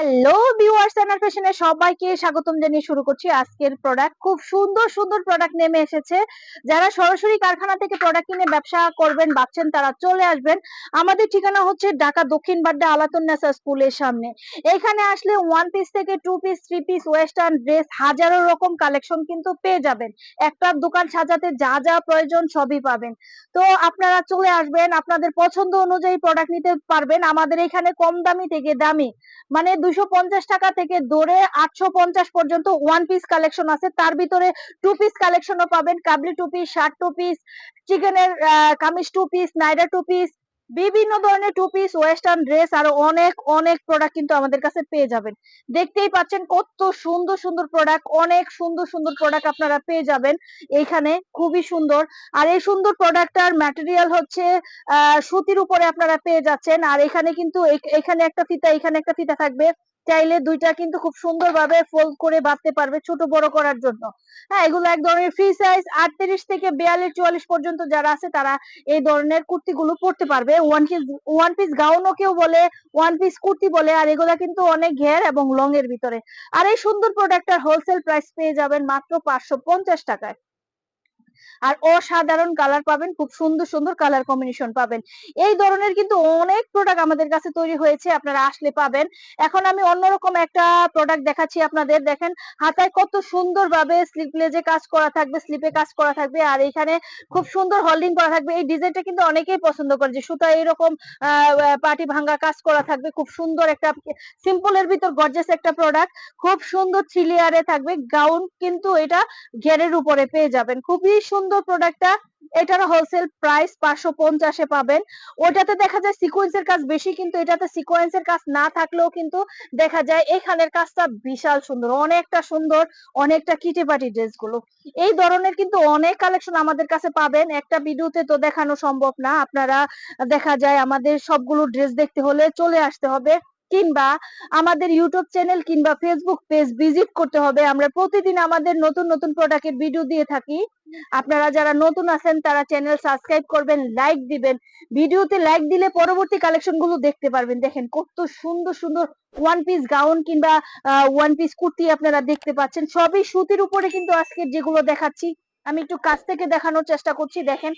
Hello viewers এনার ফ্যাশনে সবাইকে স্বাগতম জানিয়ে শুরু করছি আজকের প্রোডাক্ট খুব সুন্দর সুন্দর প্রোডাক্ট নেমে এসেছে। যারা সরাসরি কারখানা থেকে প্রোডাক্ট কিনে ব্যবসা করবেন, ভাবছেন তারা চলে আসবেন। আমাদের ঠিকানা হচ্ছে ঢাকা দক্ষিণ বাড্ডা আলাতুন্নেসা স্কুলের সামনে। এখানে আসলে ওয়ান পিস থেকে two piece three piece western dress হাজারো রকম কালেকশন কিন্তু পেয়ে যাবেন। একটা দোকান সাজাতে যা যা প্রয়োজন সবই পাবেন। তো আপনারা চলে আসবেন, আপনাদের পছন্দ অনুযায়ী প্রোডাক্ট নিতে পারবেন। আমাদের এখানে কম দামি থেকে দামি। মানে পঞ্চাশ টাকা থেকে ধরে আটশো পর্যন্ত ওয়ান পিস কালেকশন আছে। তার ভিতরে টু পিস কালেকশনও পাবেন। কাবলি two piece shirt two piece চিকেনের কামিজ টু পিস নাইডা টু পিস বিভিন্ন ধরনের টু পিস ওয়েস্টার্ন ড্রেস আর অনেক অনেক প্রোডাক্ট কিন্তু আমাদের কাছে পেয়ে যাবেন। দেখতেই পাচ্ছেন কত সুন্দর সুন্দর প্রোডাক্ট অনেক সুন্দর সুন্দর প্রোডাক্ট আপনারা পেয়ে যাবেন এইখানে খুবই সুন্দর। আর এই সুন্দর প্রোডাক্টটার ম্যাটেরিয়াল হচ্ছে সুতির উপরে আপনারা পেয়ে যাচ্ছেন। আর এখানে কিন্তু এখ- এখানে একটা ফিতা, এখানে একটা ফিতা থাকবে। চাইলে দুইটা কিন্তু খুব সুন্দরভাবে ফোল্ড করে বাঁধতে পারবে ছোট বড় করার জন্য। হ্যাঁ এগুলো এক ধরনের ফ্রি সাইজ আটত্রিশ থেকে বিয়াল্লিশ চুয়াল্লিশ পর্যন্ত যারা আছে তারা এই ধরনের কুর্তিগুলো পরতে পারবে। ওয়ান পিস ওয়ান পিস গাউনও কেউ বলে ওয়ান পিস কুর্তি বলে, আর এগুলা কিন্তু অনেক ঘের এবং লং এর ভিতরে। আর এই সুন্দর প্রোডাক্টটার হোলসেল প্রাইস পেয়ে যাবেন মাত্র পাঁচশো পঞ্চাশ টাকায়। আর অসাধারণ কালার পাবেন, খুব সুন্দর সুন্দর কালার কম্বিনেশন পাবেন। এই ধরনের কিন্তু অনেক প্রোডাক্ট আমাদের কাছে তৈরি হয়েছে, আপনারা আসলে পাবেন। এখন আমি অন্যরকম একটা প্রোডাক্ট দেখাচ্ছি আপনাদের, দেখেন, হাতায় কত সুন্দর ভাবে স্লিপ লেজে কাজ করা থাকবে স্লিপে কাজ করা থাকবে, আর এখানে খুব সুন্দর হোল্ডিং করা থাকবে। এই ডিজাইনটা কিন্তু অনেকেই পছন্দ করে যে সুতা এরকম পাটি ভাঙ্গা কাজ করা থাকবে, খুব সুন্দর একটা সিম্পলের ভিতর গর্জেস একটা প্রোডাক্ট খুব সুন্দর থ্রি থাকবে। গাউন কিন্তু এটা ঘেরের উপরে পেয়ে যাবেন। খুবই সুন্দর প্রোডাক্টটা এটার হোলসেল প্রাইস পাঁচশো পঞ্চাশে পাবেন। ওটাতে দেখা যায় সিকোয়েন্সের কাজ বেশি, কিন্তু এটাতে সিকোয়েন্সের কাজ না থাকলেও কিন্তু দেখা যায় এখানের কাজটা বিশাল সুন্দর, অনেকটা সুন্দর, অনেকটা কিটিপাটি ড্রেসগুলো এই ধরনের কিন্তু অনেক কালেকশন আমাদের কাছে পাবেন। একটা ভিডিওতে তো দেখানো সম্ভব না। আপনারা দেখা যায় আমাদের সবগুলো ড্রেস দেখতে হলে চলে আসতে হবে। কিংবা আমাদের ইউটিউব চ্যানেল কিংবা ফেসবুক পেজ ভিজিট করতে হবে। আমরা প্রতিদিন আমাদের নতুন নতুন প্রোডাক্টের ভিডিও দিয়ে থাকি। আপনারা যারা নতুন আছেন, তারা চ্যানেল সাবস্ক্রাইব করবেন লাইক দিবেন। ভিডিওতে লাইক দিলে পরবর্তী কালেকশনগুলো দেখতে পারবেন। দেখেন কত সুন্দর সুন্দর ওয়ান পিস গাউন কিংবা ওয়ান পিস কুর্তি আপনারা দেখতে পাচ্ছেন। সবই সুতির উপরে কিন্তু আজকে যেগুলো দেখাচ্ছি, আমি একটু কাছ থেকে দেখানোর চেষ্টা করছি। দেখেন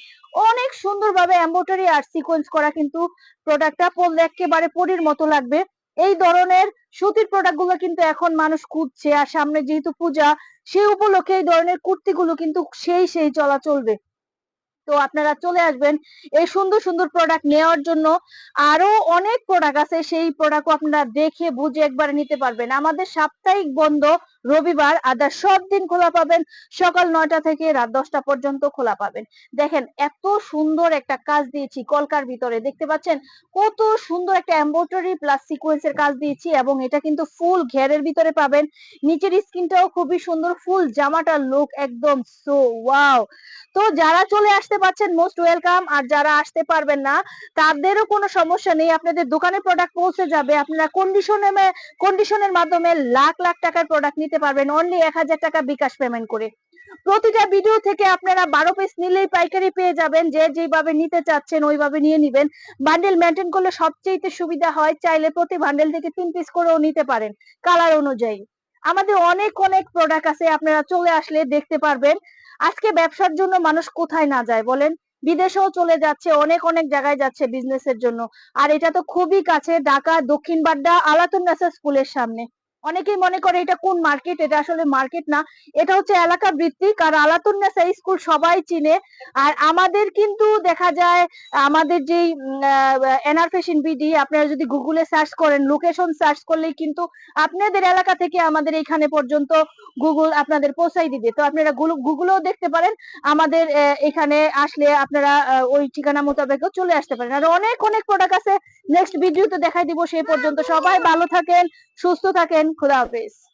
অনেক সুন্দরভাবে এম্বোটারি আর সিকোয়েন্স করা কিন্তু প্রোডাক্টটা পরলে একেবারে পরির মতো লাগবে। এই ধরনের সুতির প্রোডাক্টগুলো কিন্তু এখন মানুষ খুঁজছে, আর সামনে যেহেতু পূজা সেই উপলক্ষে এই ধরনের কুর্তি গুলো কিন্তু সেই সেই চলা চলবে। তো আপনারা চলে আসবেন এই সুন্দর সুন্দর প্রোডাক্ট নেওয়ার জন্য। আরও অনেক প্রোডাক্ট আছে, সেই প্রোডাক্ট আপনারা দেখে বুঝে একবারে নিতে পারবেন। আমাদের সাপ্তাহিক বন্ধ রবিবার, আদার সব দিন খোলা পাবেন। সকাল নয়টা থেকে রাত দশটা পর্যন্ত খোলা পাবেন। দেখেন, এত সুন্দর একটা কাজ দিয়েছি কলকার ভিতরে। দেখতে পাচ্ছেন? কত সুন্দর একটা এম্ব্রয়ডারি প্লাস সিকোয়েন্সের কাজ দিয়েছি এবং এটা কিন্তু ফুল ঘেরের ভিতরে পাবেন। নিচের স্কিনটাও খুবই সুন্দর ফুল জামাটার লুক একদম সো ওয়াও তো যারা চলে আসতে পারছেন মোস্ট ওয়েলকাম আর যারা আসতে পারবেন না, তাদেরও কোনো সমস্যা নেই। আপনাদের দোকানে প্রোডাক্ট পৌঁছে যাবে। আপনারা কন্ডিশনে কন্ডিশনের মাধ্যমে লাখ লাখ টাকার প্রোডাক্ট নিতে পারবেন। অনলি এক হাজার টাকা বিকাশ পেমেন্ট করে। প্রতিটা ভিডিও থেকে আপনারা বারো পিস নিলেই পাইকারি পেয়ে যাবেন। যে যেভাবে নিতে চাচ্ছেন, ওইভাবে নিয়ে নিবেন। বান্ডেল মেনটেন করলে সবচেয়ে সুবিধা হয়, চাইলে প্রতি বান্ডেল থেকে তিন পিস করেও নিতে পারেন কালার অনুযায়ী। আমাদের অনেক অনেক প্রোডাক্ট আছে, আপনারা চলে আসলে দেখতে পারবেন। আজকে ব্যবসার জন্য মানুষ কোথায় না যায় বলেন? বিদেশেও চলে যাচ্ছে, অনেক অনেক জায়গায় যাচ্ছে বিজনেসের জন্য। আর এটা তো খুবই কাছে, ঢাকা দক্ষিণ বাড্ডা আলাতুন স্কুলের সামনে। অনেকেই মনে করে এটা কোন মার্কেট এটা আসলে মার্কেট না। এটা হচ্ছে এলাকা ভিত্তিক আর আলাতুন নাসা স্কুল সবাই চিনে। আর আমাদের কিন্তু দেখা যায়, আমাদের যেই এনআর ফ্যাশন বিডি আপনারা যদি গুগলে সার্চ করেন লোকেশন সার্চ করলেই কিন্তু আপনাদের এলাকা থেকে আমাদের এখানে পর্যন্ত গুগল আপনাদের পৌঁছাই দিবে। তো আপনারা গুগলেও দেখতে পারেন, আমাদের এখানে আসলে আপনারা ওই ঠিকানা মোতাবেকও চলে আসতে পারেন। আর অনেক অনেক প্রোডাক্ট আছে। নেক্সট ভিডিওতে দেখাই দিব। সেই পর্যন্ত সবাই ভালো থাকেন, সুস্থ থাকেন। vínculo a vez.